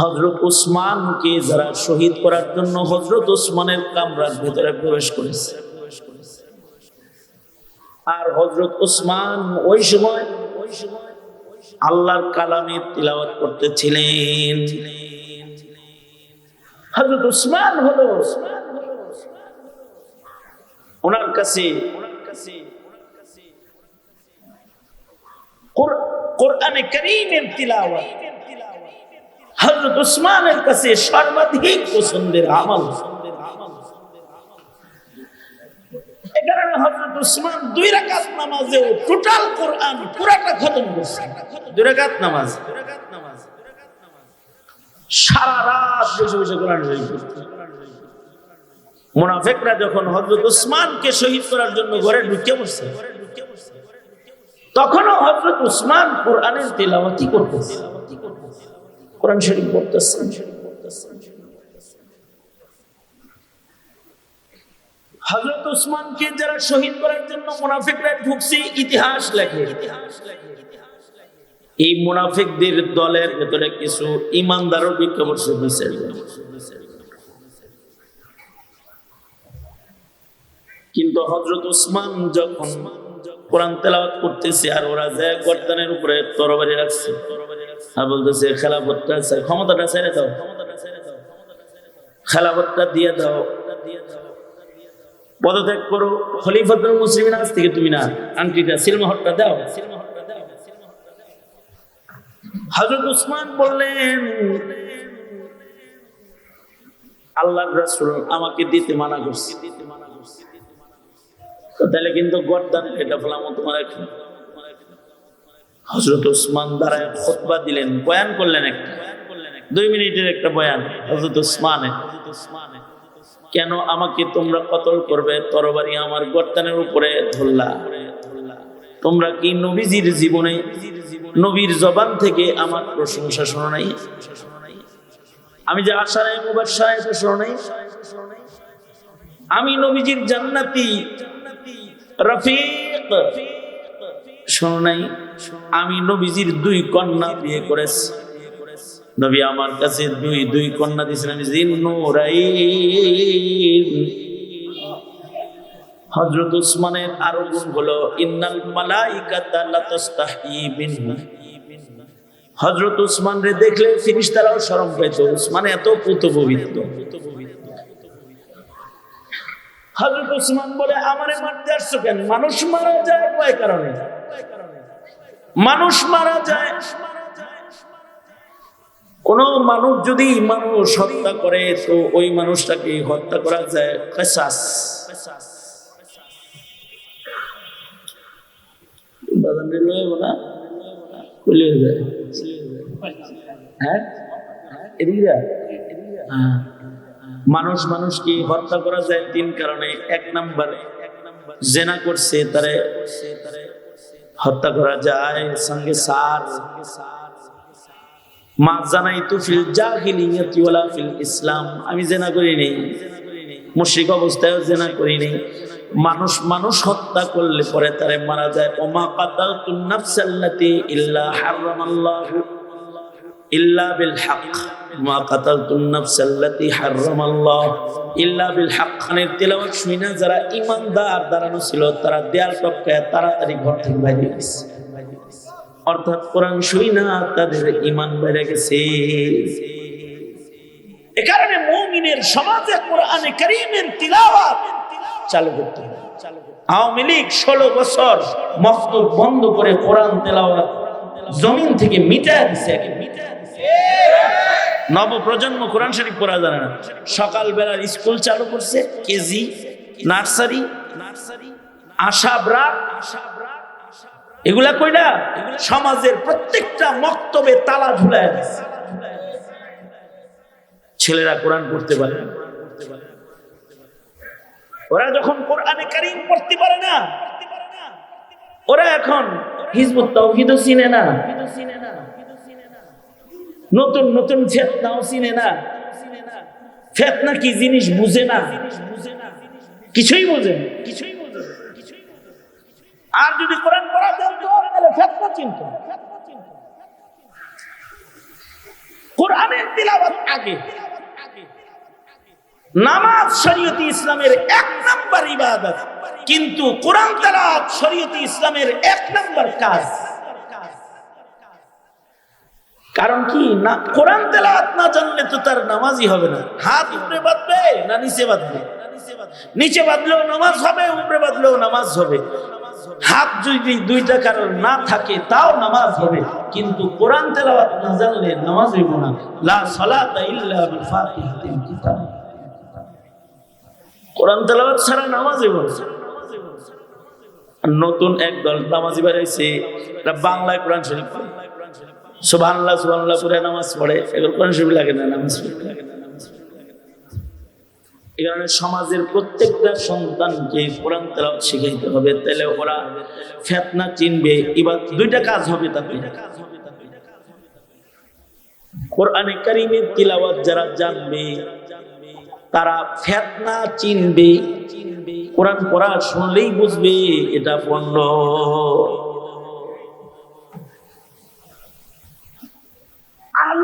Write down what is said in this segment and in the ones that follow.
হজরত উসমানকে যারা শহীদ করার জন্য হজরত উসমানের কামরার ভেতরে প্রবেশ করেছে। আর হজরত উসমান ওই সময় ওই সময় আল্লাহর কালামে তিলাওয়াত করতেছিলেন। হজরত উসমান হলো ওনার কাছে কোরআনে করিমের তিলাওয়াত। হজরত উসমানের কাছে সর্বাধিক পছন্দের আমল। এ কারণে হজরত উসমান দুই রাকাত নামাজেও টোটাল কোরআন পুরাটা খতম করছে। দুই রাকাত নামাজ। সারা রাত বসে বসে কোরআন শরীফ পড়ছে। যখন হজরত উসমানকে শহীদ করার জন্য ঘরে ঢুকে পড়ছে তখনও হজরত উসমান কোরআনের তেলাওয়াতি করতেছে। কোরআন শরীফ পড়তেছেন হজরত উসমানকে যারা শহীদ করার জন্য মুনাফিকরা ঢুকছে, ইতিহাস লেখে। এই মুনাফিকদের দলের ভেতরে কিছু ইমানদারও বিক্ষোভ করছে কিন্তু হজরত উসমান যখন কোরআন তেলাওয়াত করতেছে আর ওরা যায় গর্দানের উপরে তরবারি রাখছে আর বলতেছে চাই ক্ষমতাটা ছেড়ে দাও। খেলাফতটা দিয়ে দাও। পদত্যাগ করো। খলিফাতুল মুসলিমিন আজ থেকে তুমি না। দাও। হযরত উসমান বললেন, আল্লাহর রাসূল আমাকে দিতে মানা করছে। তাহলে কিন্তু গর্দান এটা ফেলাম তোমার হজরত উসমান দাঁড়ায় খুতবা দিলেন, বয়ান করলেন একটা। দুই মিনিটের একটা বয়ান হজরত উসমানে কেন আমাকে তোমরা কতল করবে? তরবারি আমার গর্দানের উপরে ধরলা। তোমরা কি নবীজির জীবনে, নবীর জবান থেকে আমার প্রশংসা শোনো নাই? আমি যে আশা নাই মুবাসায় এটা শোনো নাই? আমি নবীজির জান্নাতি, রফিক শোনো নাই, আমি নবীজির দুই কন্যা বিয়ে করেছি। নবী আমার কাছে দুই দুই কন্যা দিয়েছেন, আমি হযরত উসমানের আরও গুণ হলো, ইন্নাল উসমান রে দেখলে ফেরেশতারাও শরম পেত উসমান এত পুত পবিত্র হযরত উসমান বলে, আমারে মারতে আসছো কেন? মানুষ মারা যায় কয় কারণে? মানুষ মারা যায়। কোন মানুষ যদি মানুষ হত্যা করে, তো ওই মানুষটাকে হত্যা করা যায়। হ্যাঁ। হ্যাঁ। মানুষ মানুষকে হত্যা করা যায় তিন কারণে। এক নম্বরে, জেনা করছে, তারে হত্যা করা যায়, সঙ্গে সার। মা জানাই তু ফিল জাহিলিয়াতি ওয়ালা ফিল ইসলাম। আমি জেনা করি নেই। মুশরিক অবস্থায় জেনা করি নেই। মানুষ মানুষ হত্যা করলে পরে তারে মারা যায়। ওমা কাতালতুন নাফসাল্লাতি ইল্লা হারামাল্লাহু। ইল্লা বিল হক, মা কাতালতুন নাফসাল্লাতি হারামাল্লাহ। ইল্লা বিল হক, খানের তেলাওয়াত শুই না, যারা ঈমানদার দাঁড়ানো ছিল, তারা দেয়াল টপকায় তাড়াতাড়ি ঘর থেকে বাইরে গেছে। অর্থাৎ কোরআন শুই না, তাদের ইমান বেড়ে গেছে। এ কারণে মুমিনের সমাজে কোরআনে করিমের তিলাওয়াত চালু করতে হবে। আওয়ামী লীগ ষোলো বছর মক্তব বন্ধ করে কোরআন তেলাওয়াত জমিন থেকে মিটায় দিছে। মিটায় দিছে। নব প্রজন্ম কোরআন শরীফ পড়া জানে না সকাল বেলার স্কুল চালু করছে, KG, nursery nursery Asha BRAC এগুলা কইরা সমাজের প্রত্যেকটা মক্তবে তালা ঝুলায়। ছেলেরা কোরআন পড়তে পারে। ওরা যখন কোরআনে কারিম পড়তে পারে না, ওরা এখন হিজবুত তাওহীদও চিনে না নতুন নতুন ফেতনাও চিনে না। ফেতনা কি জিনিস বুঝে না? কিছুই বুঝে কিছুই আর যদি কোরআন পড়া জানতো, তাহলে ফেতনা চিনত। কোরআনের তিলাওয়াত আগে। নামাজ শরীয়তি ইসলামের এক নম্বর ইবাদত। কিন্তু কোরআন তেলাওয়াত শরীয়তি ইসলামের এক নম্বর কাজ। কারণ কি? না, কোরআন তেলাওয়াত না জানলে তো তার নামাজই হবে না। হাত উপরে বাঁধবে না নিচে বাঁধবে? নিচে বাঁধলেও নামাজ হবে, উপরে বাঁধলেও নামাজ হবে। হাত যদি দুইটা কারণ না থাকে, তাও নামাজ হবে। কিন্তু কোরআন তেলাওয়াত না জানলে নামাজ হইব না। লা সালাতা ইল্লা বিফাতিহাতিল কিতাব। কোরআন তেলাওয়াত ছাড়া নামাজ হইব না। নতুন একদল নামাজি বেড়াইছে এরা বাংলায় কোরআন শরীফ পড়ে। সুবহানাল্লাহ সুবহানাল্লাহ পড়ে নামাজ পড়ে। এগুলো কোরআন শরীফ লাগে না, নামাজ পড়তে লাগে না এই কারণে সমাজের প্রত্যেকটা সন্তানকে কোরআন তেলাওয়াত শিখাইতে হবে। তাহলে ওরা ফেতনা চিনবে, এবার দুইটা কাজ হবে তাতে। কোরআনে কারিমের তিলাওয়াত যারা জানবে, তারা ফেতনা চিনবে। কোরআন পড়া শুনলেই বুঝবে, এটা পণ্য আলু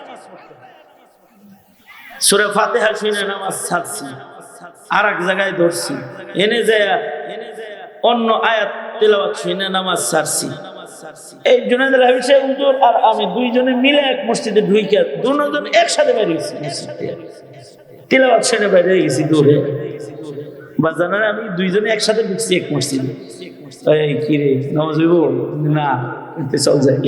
সুরে ফাতেহা শুনে নামাজ ছাড়ছি। আর এক জায়গায় ধরছি। এনে যায় এনে অন্য আয়াত তেলাওয়াত শুনে নামাজ ছাড়ছি। এই জুনাইদুল হাবিব সাহেব হুজুর আর আমি দুইজনে মিলে এক মসজিদে ঢুইকে দুজন একসাথে বাইরে গেছি মসজিদ। তেলাওয়াত শুনে বাইরে গেছি দূরে। বা জানার আমি দুইজনে একসাথে ঢুকছি এক মসজিদে। এই কি রে, নামাজ না এতে চল যাই।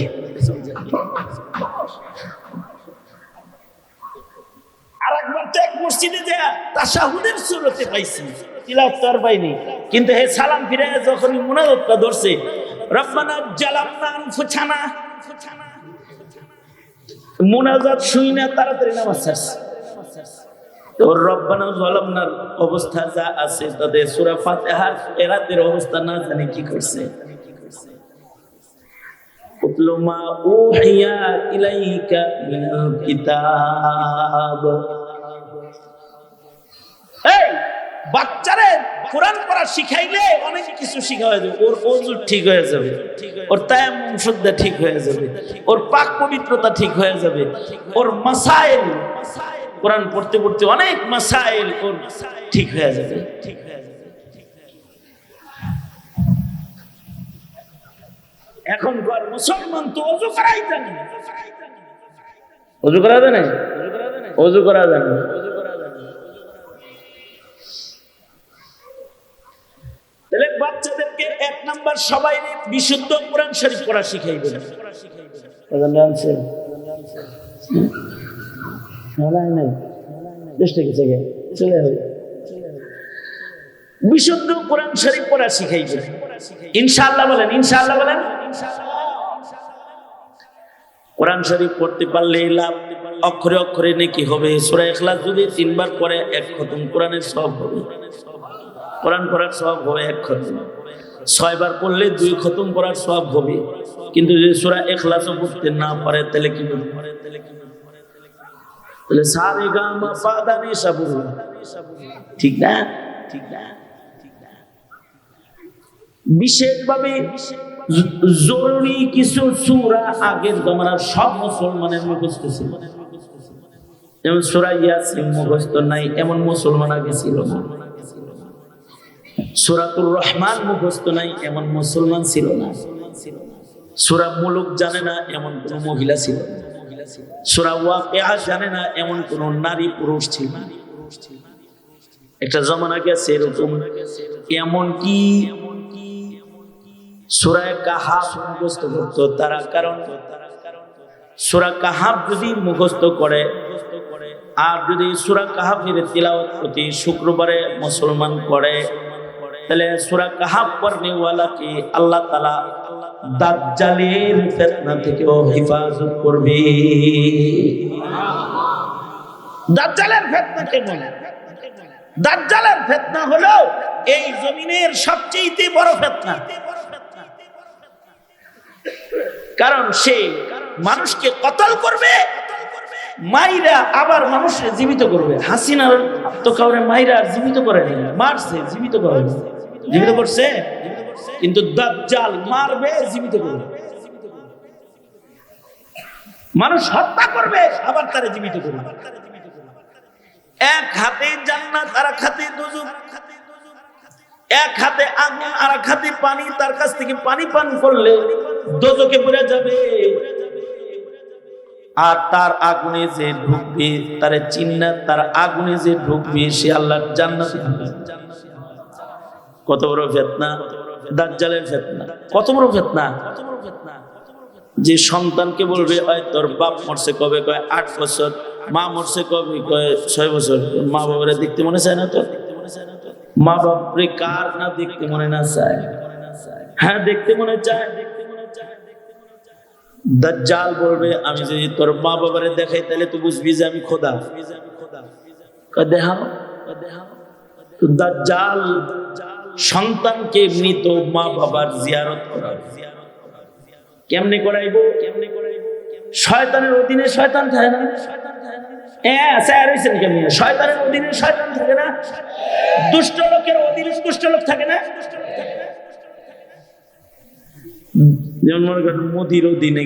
আর তো এক মসজিদে যা তাশাহুদের সুরতে পাইছি। কিন্তু হে সালাম ফিরে যখন মুনাজাতটা ধরছে, রব্বানা জালামনা আনফুসানা। মুনাজাত শুই না, তাড়াতাড়ি নামাজ ছাড়ছে। অবস্থা যা আছে তাদের সূরা ফাতিহার এরাতের অবস্থা না জানি কি করছে। উতল মা উহিয়া ইলাইকা মিনাল এই বাচ্চারে কোরআন পড়া শিখাইলে অনেক কিছু শিখা হয়ে যাবে। ওর ওজু ঠিক হয়ে যাবে। ওর তায়াম্মুম শুদ্ধা ঠিক হয়ে যাবে। ওর পাক পবিত্রতা ঠিক হয়ে যাবে। ওর মাসাইল কোরআন পড়তে পড়তে অনেক মাসাইল ওর ঠিক হয়ে যাবে। ঠিক হয়ে যাবে এখনকার মুসলমান তো অজু করাই জানে। অজু করা জানে অজু করা জানে তাহলে বাচ্চাদেরকে এক নাম্বার সবাই বিশুদ্ধ কোরআন শরীফ পড়া শিখাইবে বিশুদ্ধ কোরআন শরীফ পড়া শিখাইবে ইনশাআল্লাহ বলেন ইনশাআল্লাহ বলেন। কোরআন শরীফ পড়তে পারলে লাভ অক্ষরে অক্ষরে নাকি হবে। সূরা ইখলাস যদি তিনবার পরে এক খতম। কোরআনের সব হবে। কোরআন পড়ার সব হবে এক খতম। ছয়বার পড়লে দুই খতম করার সব হবে। কিন্তু যদি সূরা ইখলাসও পড়তে না পারে, তাহলে কি তাহলে সারে ঠিক না? ঠিক না? বিশেষভাবে জরুরি কিছু সুরা আগের জমানার সব মুসলমানের মুখস্থ ছিল। যেমন সুরা ইয়াসিন মুখস্থ নাই, এমন মুসলমান আগে ছিল না। সুরাতুর রহমান মুখস্থ নাই, এমন মুসলমান ছিল না। সুরা মুলুক জানে না, এমন কোন মহিলা ছিল সুরা ওয়াকিয়া জানে না, এমন কোন নারী পুরুষ ছিল একটা জমানা গেছে এরকম, এমন কি সুরায় কাহাব মুখস্থ করত? তারা কারণ, সুরা কাহাব যদি মুখস্থ করে, আর যদি সুরা কাহাফের তিলাওয়াত প্রতি শুক্রবারে মুসলমান করে তাহলে সুরা কাহাব পড়নেওয়ালাকে আল্লাহ তালা দাজ্জালের ফেতনা থেকেও হেফাজত করবে। দাজ্জালের ফেতনা কেমন দাজ্জালের ফেতনা হলো এই জমিনের সবচেয়ে বড় ফেতনা। কারণ সে মানুষকে কতল করবে, মাইরা আবার মানুষকে জীবিত করবে। হাসিনার তো কাউরে মাইরা জীবিত করেনি মারছে, জীবিত করে জীবিত করছে? কিন্তু দাজ্জাল মারবে, জীবিত করবে। মানুষ হত্যা করবে, আবার তারা জীবিত করবে। এক হাতে জান্নাত, আর এক হাতে দুজুক। এক হাতে আগুন, আর এক হাতে পানি, তার কাছ থেকে পানি পান করলে দোজকে পড়ে যাবে। আর তার আগুনে যে ঢুকবে, তার চিন্না তার আগুনে যে ঢুকবে, সে আল্লাহর জান্নাতে। কত বড় ফেতনা? দাজ্জালের ফেতনা। কত বড় ফেতনা? যে সন্তানকে বলবে হয় তোর বাপ মরছে কবে? কয়, আট বছর। মা মরছে কবে? কয়, ছয় বছর। মা বাবারা দেখতে মনে চায় না তো? মা বাপরে কার না দেখতে মনে না চায়? হ্যাঁ দেখতে মনে চায়। দাজ্জাল বলবে, আমি যদি তোর মা বাবারে দেখাই, তাহলে তো বুঝবি যে আমি খোদা। দেখাও। তো দাজ্জাল সন্তানকে মৃত মা বাবার জিয়ারত করাবে কেমনে করাইবো? কেমনে? করাইবো শয়তানের অধীনে শয়তান থাকে না। দুষ্ট লোকের অধীনে দুষ্ট লোক থাকে মনে মোদির অধীনে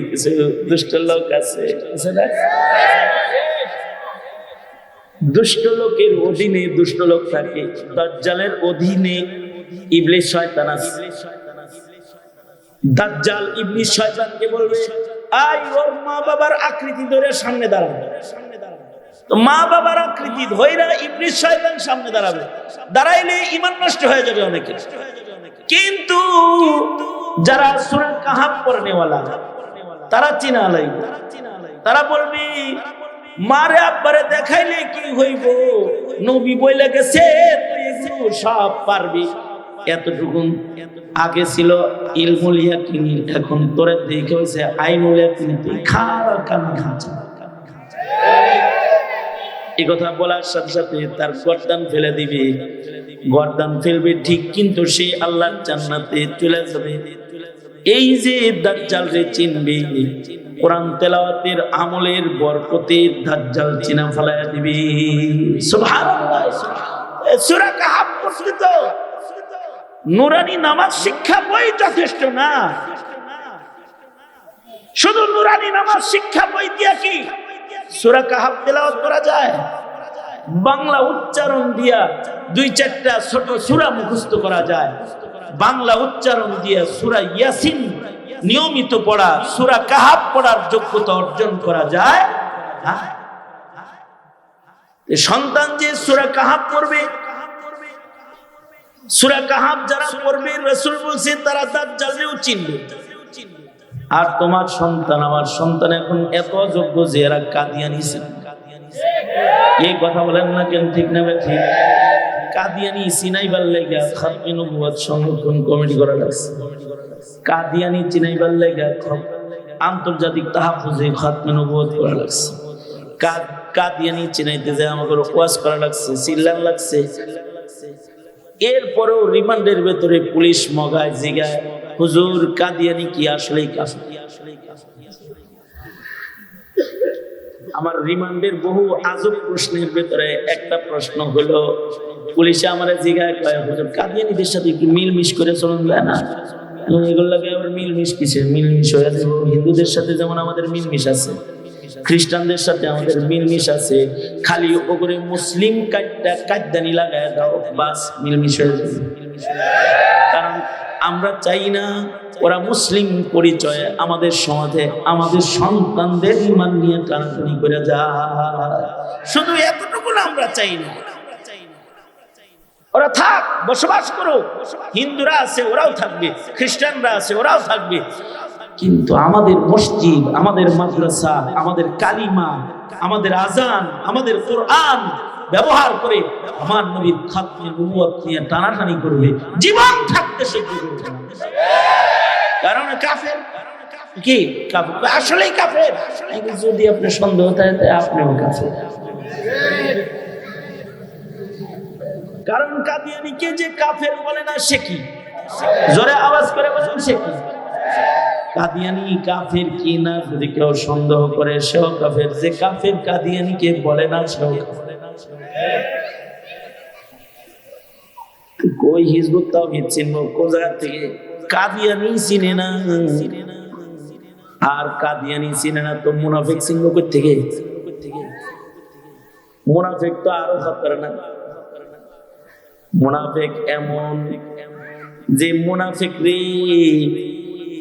দুষ্ট লোক আছে। দুষ্ট লোকের অধীনে দুষ্ট লোক থাকে। দজ্জালের অধীনে ইবলিশ শয়তান আছে দাজ্জাল ইবলিশ শয়তানকে বলবে আই ওর মা বাবার আকৃতি ধরে সামনে দাঁড়াবে মা বাবার আকৃতি ধইরা ইবলিশ শয়তান সামনে দাঁড়াবে। দাঁড়াইলে ইমান নষ্ট হয়ে যাবে অনেকে। কিন্তু যারা সূরা কাহাব পড়নেওয়ালা, তারা চিনা লাগবে তারা বলবি, মারে আব্বারে দেখাইলে কি হইব? নবী বইলে গেছে, তুই সব পারবি। এতটুকু আগে ছিল ইলমুল ইয়াকিনি, এখন তোরে দেখে হইছে আইনুল ইয়াকিনি, তুই খা কান খাচ্ছা এই কথা বলার সাথে সাথে তার গর্দান ফেলে দিবে। গর্দান ফেলবে ঠিক কিন্তু সে আল্লাহর জান্নাতে চলে যাবে। এই যে দাজ্জাল রে চিনবে, কোরআন তেলাওয়াতের আমলের বরকতে দাজ্জাল চিনা ফেলায়া দিবে। সুবহানাল্লাহ সূরা কাহাব পড়ছি তো? নুরানি নামাজ শিক্ষা বই যথেষ্ট না। শুধু নুরানি নামাজ শিক্ষা বই দিয়া কি সূরা কাহাব তেলাওয়াত করা যায়? বাংলা উচ্চারণ দিয়া দুই চারটা ছোট সূরা মুখস্থ করা যায়। বাংলা উচ্চারণ দিয়া সূরা ইয়াসিন নিয়মিত পড়া, সূরা কাহাব পড়ার যোগ্যতা অর্জন করা যায়? সন্তান যে সূরা কাহাব পড়বে সূরা কাহাব যারা পড়বে, রাসূল বলছে, তারা দাজ্জালকেও চিনবে। আর তোমার সন্তান, আমার সন্তান এখন এত যোগ্য যে এরা কাদিয়ানি ছিল এই কথা বলেন না কেন, ঠিক না ঠিক? কাদিয়ানি চিনাইবার লেগা খাতমি নবুয়ত সংরক্ষণ কমিটি করা লাগছে। কাদিয়ানি চিনাইবার লেগা আন্তর্জাতিক তাহাফুজে খাতমি নবুয়ত করা লাগছে। কাদিয়ানি চিনাইতে যে আমাকে ওয়াজ করা লাগছে, চিল্লান লাগছে। এরপরেও রিমান্ডের ভেতরে পুলিশ মগায়, জিগায়, হুজুর কাদিয়ানি কি আসলেই কাফের আমার রিমান্ডের বহু আজব প্রশ্নের ভেতরে একটা প্রশ্ন হলো, পুলিশে আমার জিগায় কয়, হুজুর কাদিয়ানিদের সাথে একটু মিলমিশ করে চলুন যায় না? এগুলোকে আবার মিলমিশ কিসের? মিলমিশ হয়ে আছে হিন্দুদের সাথে যেমন আমাদের মিলমিশ আছে। খ্রিস্টানদের সাথে আমাদের মিলমিশ আছে। খালি ওপরে মুসলিম কাটটা কাটদানি লাগায় দাও, বাস মিলমিশ হয়ে যাবে। কারণ আমরা চাই না ওরা মুসলিম পরিচয়ে আমাদের সমাজে আমাদের সন্তানদের ইমান নিয়ে টানাটানি করে যা শুধু এতটুকু আমরা চাই না। ওরা থাক, বসবাস করো হিন্দুরা আছে, ওরাও থাকবে। খ্রিস্টানরা আছে, ওরাও থাকবে। কিন্তু আমাদের মসজিদ, আমাদের মাদ্রাসা, আমাদের কালিমা, আমাদের আজান, আমাদের কোরআন ব্যবহার করে আমার নবীর খাতমে নবুয়ত নিয়ে টানাটানি করবে জীবন থাকতে সহ্য করবে কারণ কাফের কি? আসলেই কাফের। যদি আপনার সন্দেহ থাকে আপনিও কাফের। কারণ কাদিয়ানিকে যে কাফের বলে না, সে কি? জোরে আওয়াজ করে বলেন, সে কি? কাদিয়ানি কাফের কি না যদি কেউ সন্দেহ করে, সেও কাফের। যে কাফের কাদিয়ানিকে বলে না, সেও। কই হিজবুত তাওহীদ চিনব থেকে? কাদিয়ানি চিনে না। আর কাদিয়ানি চিনে না তো মুনাফিক চিনব কই থেকে মুনাফিক তো আরও খতরনাক। মুনাফিক এমন যে মুনাফিক রে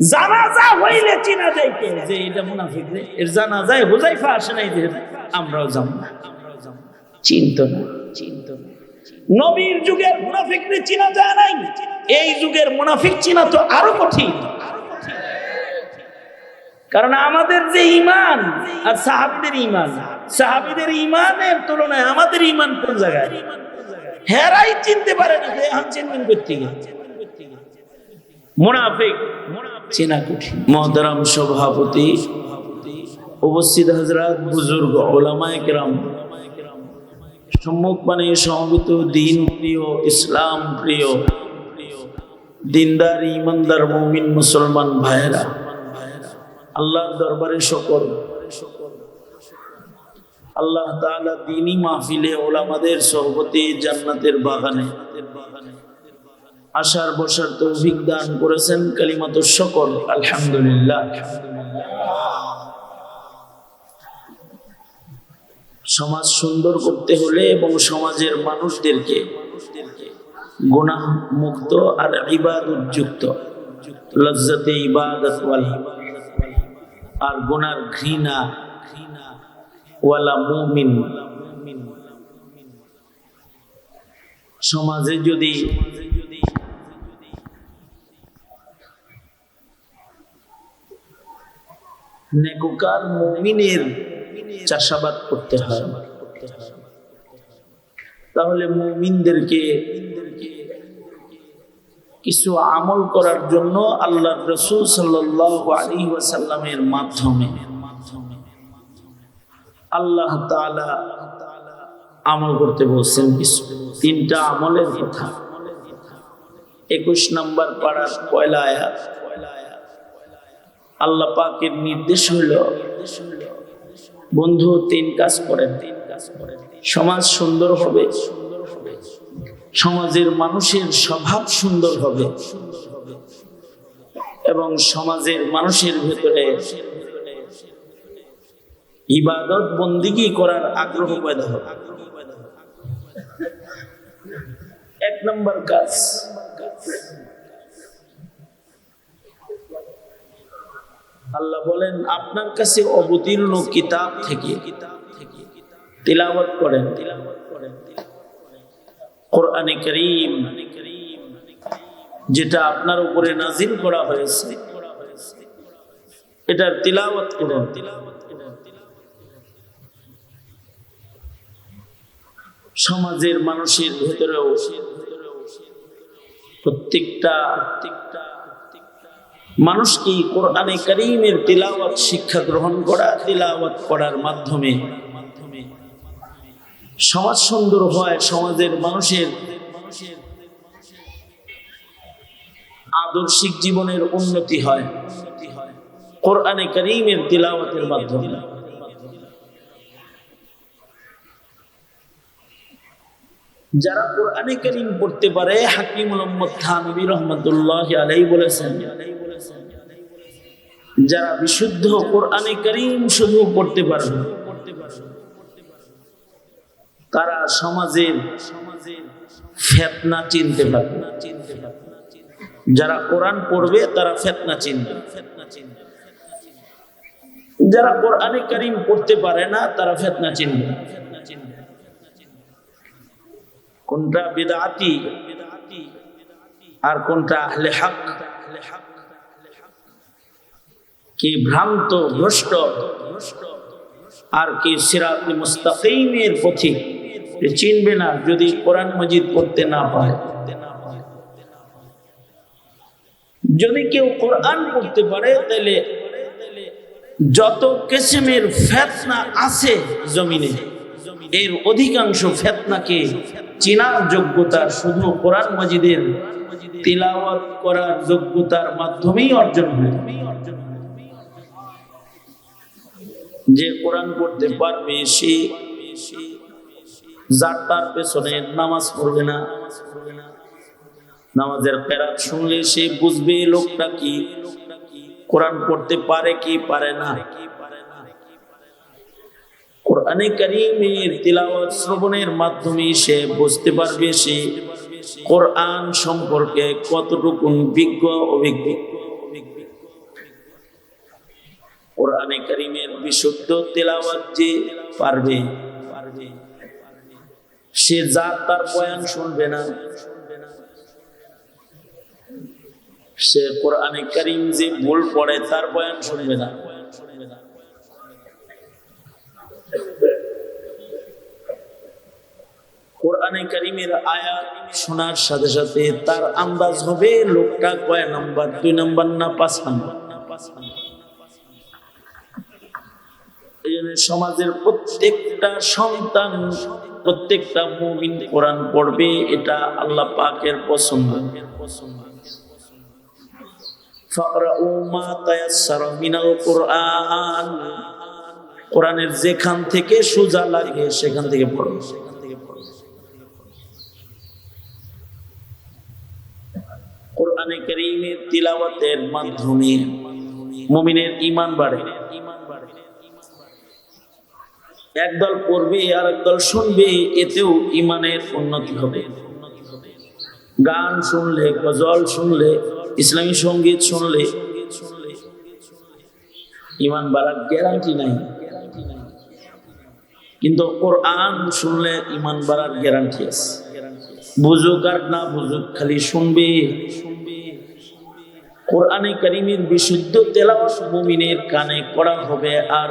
জানাজা হইলে চিনা যাইতে যে এটা মুনাফিক রে এর জানাজায় হুজাইফা আসে নাই যে আমরাও যাব না। চিন্ত না চিন্ত নবীর যুগের মুনাফিক রে চিনা যায় নাই। এই যুগের মুনাফিক চিনা তো আরও কঠিন। কারণ আমাদের যে ইমান আর সাহাবিদের ইমান সাহাবিদের ইমানের তুলনায় আমাদের ইমান কোন জায়গায়? হেরাই চিনতে পারে না যে এখন চিনবেন করতে মুনাফিক চেনা কঠিন। মহতারাম সভাপতি, উপস্থিত হজরত বুজুর্গ ওলামায় সম্মুখ মানে সমবেত দিন প্রিয়, ইসলাম প্রিয়, দিনদার, ইমানদার, মমিন, মুসলমান ভাইয়েরা আল্লাহ দরবারে সকল আল্লাহ তাআলা দিনী মাহফিলে ওলামাদের সহবতে জান্নাতের বাগানে। আসার, বসার তৌফিক দান করেছেন কালিমাত সকল আলহামদুলিল্লাহ। সমাজ সুন্দর করতে হলে এবং সমাজের মানুষদেরকে মুক্ত আর যুক্ত। লজ্জাতে আর ঘৃণা ওয়ালা মুমিন। সমাজে যদি নেকুকার মুমিনের চাষাবাদ করতে হয়। তাহলে মুমিনদেরকে কিছু আমল করার জন্য আল্লাহ রসুল ওয়াসাল্লামের মাধ্যমে আল্লাহ আমল করতে বলছেন কিছু তিনটা আমলের কথা। একুশ নম্বর পাড়ার পয়লা আয়াত। আল্লাহ পাকের নির্দেশ হইল বন্ধু তিন কাজ করেন তিন কাজ করেন। সমাজ সুন্দর হবে, সমাজের মানুষের স্বভাব সুন্দর হবে, এবং সমাজের মানুষের ভেতরে ইবাদত বন্দিগি করার আগ্রহ পয়দা হবে। এক নম্বর কাজ আল্লাহ বলেন, আপনার কাছে অবতীর্ণ কিতাব থেকে তিলাবত করেন। কোরআনে করিম, যেটা আপনার উপরে নাজিল করা হয়েছে, এটার তিলাবত করুন। সমাজের মানুষের ভেতরেও প্রত্যেকটা মানুষকে কোরআনে করিমের তিলাওয়াত শিক্ষা গ্রহণ করা, তিলাওয়াত করার মাধ্যমে? সমাজ সুন্দর হয়, সমাজের মানুষের আদর্শিক জীবনের উন্নতি হয়। কোরআনে করিমের তিলাওয়াতের মাধ্যমে। যারা কোরআনে করিম পড়তে পারে হাকিম মোহাম্মদ থানবী রহমতুল্লাহ আলাই বলেছেন যারা বিশুদ্ধ কোরআনে করিম শুধু পড়তে পারবে তারা সমাজের ফেতনা চিনতে পারবে। যারা কোরআন পড়বে, তারা ফেতনা চিনবে। যারা কোরআনে করিম পড়তে পারে না, তারা ফেতনা চিনবে। কোনটা বেদাতি আর কোনটা আহলে হক? কি ভ্রান্ত, ভ্রষ্ট, আর কি সিরাত মুস্তাকিমের পথিক এ চিনবে না যদি কোরআন মজিদ পড়তে না পায় যদি কেউ কোরআন পড়তে পারে, তাহলে যত কিসিমের ফেতনা আছে জমিনে, এর অধিকাংশ ফেতনাকে চিনার যোগ্যতা শুধু কোরআন মজিদের তিলাওয়াত করার যোগ্যতার মাধ্যমেই অর্জন হয়। যে কোরআন পড়তে পারবে সে যার তার পেছনে নামাজ পড়বে না। নামাজের কেরাত শুনলে সে বুঝবে লোকটা কি? কোরআন পড়তে পারে কি পারে না? শ্রবণের মাধ্যমে সে বুঝতে পারবে সে কোরআন সম্পর্কে কতটুকু বিজ্ঞ অভিজ্ঞ। কোরআনে কারিমের বিশুদ্ধ তেলাওয়াত যে পারবে, সে যার তার বয়ান শুনবে না। সে কোরআনে কারিম যে ভুল পড়ে তার বয়ান শুনবে না। কোরআনে কারিমের আয়াত শোনার সাথে সাথে তার আন্দাজ হবে লোকটা কয় নাম্বার, দুই নাম্বার না পাঁচ নাম্বার? না পাঁচ জন্য সমাজের প্রত্যেকটা সন্তান, প্রত্যেকটা মুমিন কোরআন পড়বে, এটা আল্লাহ পাকের পছন্দ। কোরআনের যেখান থেকে সোজা লাগে, সেখান থেকে পড়ো। কোরআনে কারীমের মাধ্যমে মুমিনের ইমান বাড়ে। একদল পড়বে আর একদল শুনবে, এতেও ইমানের উন্নতি হবে। গান শুনলে, গজল শুনলে, ইসলামী সংগীত শুনলে, ইমান বাড়ার গ্যারান্টি নাই। কিন্তু কোরআন শুনলে ইমান বাড়ার গ্যারান্টি আছে। বুঝুক আর না বুঝুক, খালি শুনবে। কোরআনে কারিমের বিশুদ্ধ তেলাওয়াত মুমিনের কানে করা হবে আর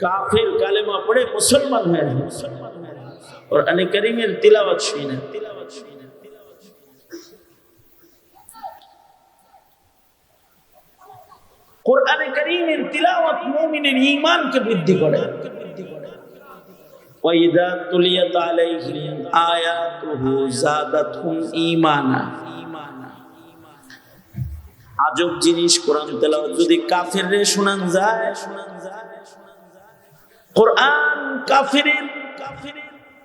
কাফের কালেমা পড়ে মুসলমান হয়ে যায় কোরআনে কারীমের তিলাওয়াত শুনে কোরআনে কারীমের তিলাওয়াত মুমিনের ঈমানকে বৃদ্ধি করে وَإِذَا تُلِيَتْ عَلَيْهِمْ آيَاتُهُ زَادَتْهُمْ إِيمَانًا আজব জিনিস কোরআন তেলাওয়াত যদি কাফের রে শোনান যায় কোরআন কাফেরের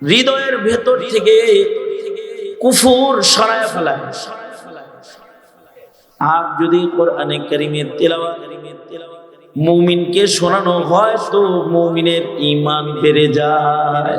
হৃদয়ের ভেতর থেকে কুফুর সরায় ফেলায়। আর যদি কোরআনে কারিমের তেলাওয়া মুমিনকে শোনানো হয়, তো মুমিনের ইমান বেড়ে যায়।